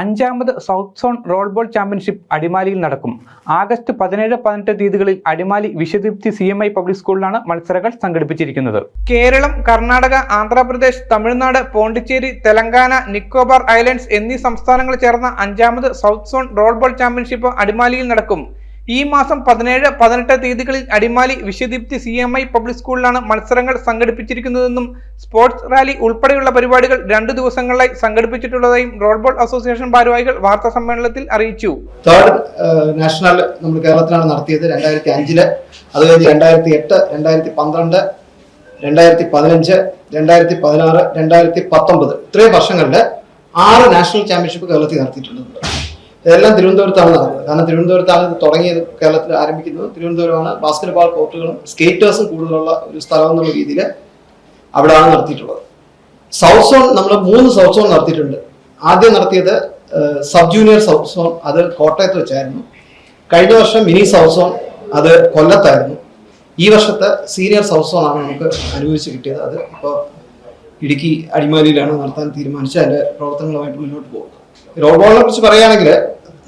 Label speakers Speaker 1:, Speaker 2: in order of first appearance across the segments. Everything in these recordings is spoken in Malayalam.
Speaker 1: അഞ്ചാമത് സൗത്ത് സോൺ റോൾബോൾ ചാമ്പ്യൻഷിപ്പ് അടിമാലിയിൽ നടക്കും. ആഗസ്റ്റ് പതിനേഴ് പതിനെട്ട് തീയതികളിൽ Adimali Vishwadeepthi C M I public സ്കൂളിലാണ് മത്സരങ്ങൾ സംഘടിപ്പിച്ചിരിക്കുന്നത്. കേരളം കർണാടക ആന്ധ്രാപ്രദേശ് തമിഴ്നാട് പോണ്ടിച്ചേരി തെലങ്കാന നിക്കോബാർ ഐലൻഡ്സ് എന്നീ സംസ്ഥാനങ്ങൾ ചേർന്ന അഞ്ചാമത് സൗത്ത് സോൺ റോൾബോൾ ചാമ്പ്യൻഷിപ്പ് അടിമാലിയിൽ നടക്കും. ഈ മാസം പതിനേഴ് പതിനെട്ട് തീയതികളിൽ Adimali Vishwadeepthi C M I public സ്കൂളിലാണ് മത്സരങ്ങൾ സംഘടിപ്പിച്ചിരിക്കുന്നതെന്നും സ്പോർട്സ് റാലി ഉൾപ്പെടെയുള്ള പരിപാടികൾ രണ്ടു ദിവസങ്ങളിലായി സംഘടിപ്പിച്ചിട്ടുള്ളതായും റോൾബോൾ അസോസിയേഷൻ ഭാരവാഹികൾ വാർത്താ സമ്മേളനത്തിൽ അറിയിച്ചു.
Speaker 2: തേർഡ് നാഷണൽ നമ്മൾ കേരളത്തിലാണ് നടത്തിയത് രണ്ടായിരത്തി അഞ്ചിൽ. അത് കഴിഞ്ഞ് രണ്ടായിരത്തി എട്ട് രണ്ടായിരത്തി പന്ത്രണ്ട് രണ്ടായിരത്തി പതിനഞ്ച് രണ്ടായിരത്തി പതിനാറ് രണ്ടായിരത്തി പത്തൊമ്പത്. ഇത്രയും വർഷങ്ങളിൽ ആറ് നാഷണൽ ചാമ്പ്യൻഷിപ്പ് കേരളത്തിൽ നടത്തിയിട്ടുണ്ട്. ഇതെല്ലാം തിരുവനന്തപുരത്താണ് നടക്കുന്നത്. കാരണം തിരുവനന്തപുരത്താണ് തുടങ്ങിയത് കേരളത്തിൽ ആരംഭിക്കുന്നത്. തിരുവനന്തപുരമാണ് ബാസ്കറ്റ്ബോൾ കോർട്ടുകളും സ്കേറ്റേഴ്സും കൂടുതലുള്ള ഒരു സ്ഥലം എന്നുള്ള രീതിയിൽ അവിടെയാണ് നടത്തിയിട്ടുള്ളത്. സൗത്ത് സോൺ നമ്മൾ മൂന്ന് സൗത്ത് സോൺ നടത്തിയിട്ടുണ്ട്. ആദ്യം നടത്തിയത് സബ് ജൂനിയർ സൗത്ത് സോൺ അത് കോട്ടയത്ത് വെച്ചായിരുന്നു. കഴിഞ്ഞ വർഷം മിനി സൗത്ത് സോൺ അത് കൊല്ലത്തായിരുന്നു. ഈ വർഷത്തെ സീനിയർ സൗത്ത് സോൺ ആണ് നമുക്ക് അനുഭവിച്ച് കിട്ടിയത്. അത് ഇപ്പോൾ ഇടുക്കി അടിമാലിയിലാണ് നടത്താൻ തീരുമാനിച്ച് അതിന്റെ പ്രവർത്തനങ്ങളുമായിട്ട് മുന്നോട്ട് പോകും റോഡ് ബോളിനെ കുറിച്ച് പറയുകയാണെങ്കിൽ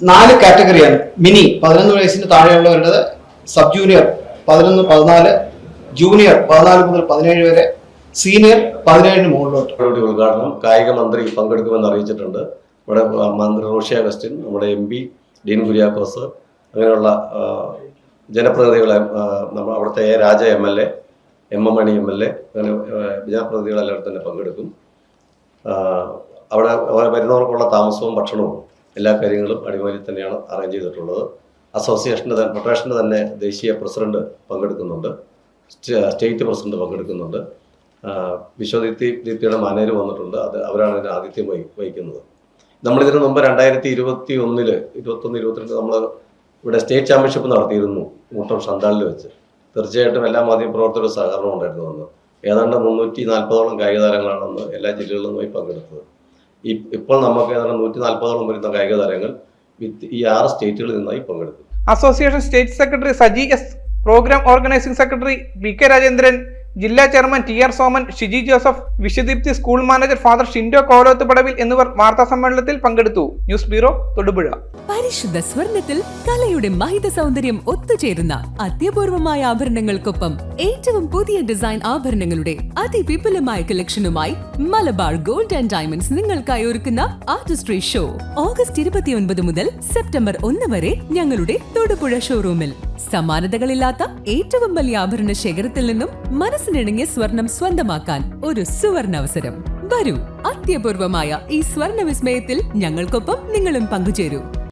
Speaker 2: നാല് കാറ്റഗറിയാണ്. മിനി പതിനൊന്ന് വയസ്സിന് താഴെയുള്ളവരുടെ സബ് ജൂനിയർ പതിനൊന്ന് പതിനാല് ജൂനിയർ പതിനാല് മുതൽ പതിനേഴ് വരെ സീനിയർ പതിനേഴിന് മുകളിലോട്ട്.
Speaker 3: ഉദ്ഘാടനം കായിക മന്ത്രി പങ്കെടുക്കുമെന്ന് അറിയിച്ചിട്ടുണ്ട്. ഇവിടെ മന്ത്രി റോഷി അഗസ്റ്റിൻ നമ്മുടെ എം പി ഡീൻ കുര്യാക്കോസ് അങ്ങനെയുള്ള ജനപ്രതിനിധികളെ നമ്മൾ അവിടുത്തെ A Raja M L A M M Mani M L A അങ്ങനെ ആ, ജനപ്രതിനിധികളെല്ലാവരും തന്നെ പങ്കെടുക്കും. അവിടെ വരുന്നവർക്കുള്ള താമസവും ഭക്ഷണവും എല്ലാ കാര്യങ്ങളും അടിമാലി തന്നെയാണ് അറേഞ്ച് ചെയ്തിട്ടുള്ളത്. അസോസിയേഷന്റെ ഫെഡറേഷന്റെ തന്നെ ദേശീയ പ്രസിഡന്റ് പങ്കെടുക്കുന്നുണ്ട്. സ്റ്റേറ്റ് പ്രസിഡന്റ് പങ്കെടുക്കുന്നുണ്ട്. വിശ്വദീപ്തി ദീപ്തിയുടെ മാനേജർ വന്നിട്ടുണ്ട്. അത് അവരാണ് ഇതിന് ആതിഥ്യം വഹി വഹിക്കുന്നത്. നമ്മളിതിനു മുമ്പ് രണ്ടായിരത്തി ഇരുപത്തി ഒന്നിൽ ഇരുപത്തൊന്ന് ഇരുപത്തിരണ്ട് നമ്മൾ ഇവിടെ സ്റ്റേറ്റ് ചാമ്പ്യൻഷിപ്പ് നടത്തിയിരുന്നു മൂട്ടം സന്താളിൽ വെച്ച്. തീർച്ചയായിട്ടും എല്ലാ മാധ്യമപ്രവർത്തകരുടെ സഹകരണം ഉണ്ടായിരുന്നു അന്ന്. ഏതാണ്ട് മുന്നൂറ്റി നാൽപ്പതോളം കായിക താരങ്ങളാണ് എല്ലാ ജില്ലകളിലും പോയി പങ്കെടുത്തത്. ഈ ഇപ്പോൾ നമുക്ക് ഏതാണ്ട് നൂറ്റി നാൽപ്പതോളം വരുന്ന കായിക താരങ്ങൾ വിത്ത് ഈ ആറ് സ്റ്റേറ്റുകളിൽ നിന്നായി പങ്കെടുക്കും.
Speaker 1: Association state secretary Saji S program organising secretary V K Rajendran ജില്ലാ chairman T R Soman Shiji Joseph Vishwadeepthi school manager father Shindo Kolothu Padavil എന്നിവർ വാർത്താ സമ്മേളനത്തിൽ പങ്കെടുത്തു. News bureau Thodupuzha.
Speaker 4: പരിശുദ്ധ സ്വർണത്തിൽ കലയുടെ മഹിത സൗന്ദര്യം ഒത്തുചേരുന്ന അത്യപൂർവമായ ആഭരണങ്ങൾക്കൊപ്പം ഏറ്റവും പുതിയ ഡിസൈൻ ആഭരണങ്ങളുടെ അതിവിപുലമായ കളക്ഷനുമായി മലബാർ ഗോൾഡ് ആൻഡ് ഡയമണ്ട്സ് നിങ്ങൾക്കായി ഒരുക്കുന്ന ആർട്ടിസ്ട്രി ഷോ. ഓഗസ്റ്റ് ഇരുപത്തിയൊൻപത് മുതൽ സെപ്റ്റംബർ ഒന്ന് വരെ ഞങ്ങളുടെ തൊടുപുഴ ഷോറൂമിൽ. സമാനതകളില്ലാത്ത ഏറ്റവും വലിയ ആഭരണ ശേഖരത്തിൽ നിന്നും മനസ്സിനിണങ്ങിയ സ്വർണം സ്വന്തമാക്കാൻ ഒരു സുവർണ അവസരം വരൂ അത്യപൂർവമായ ഈ സ്വർണ വിസ്മയത്തിൽ ഞങ്ങൾക്കൊപ്പം നിങ്ങളും പങ്കുചേരൂ.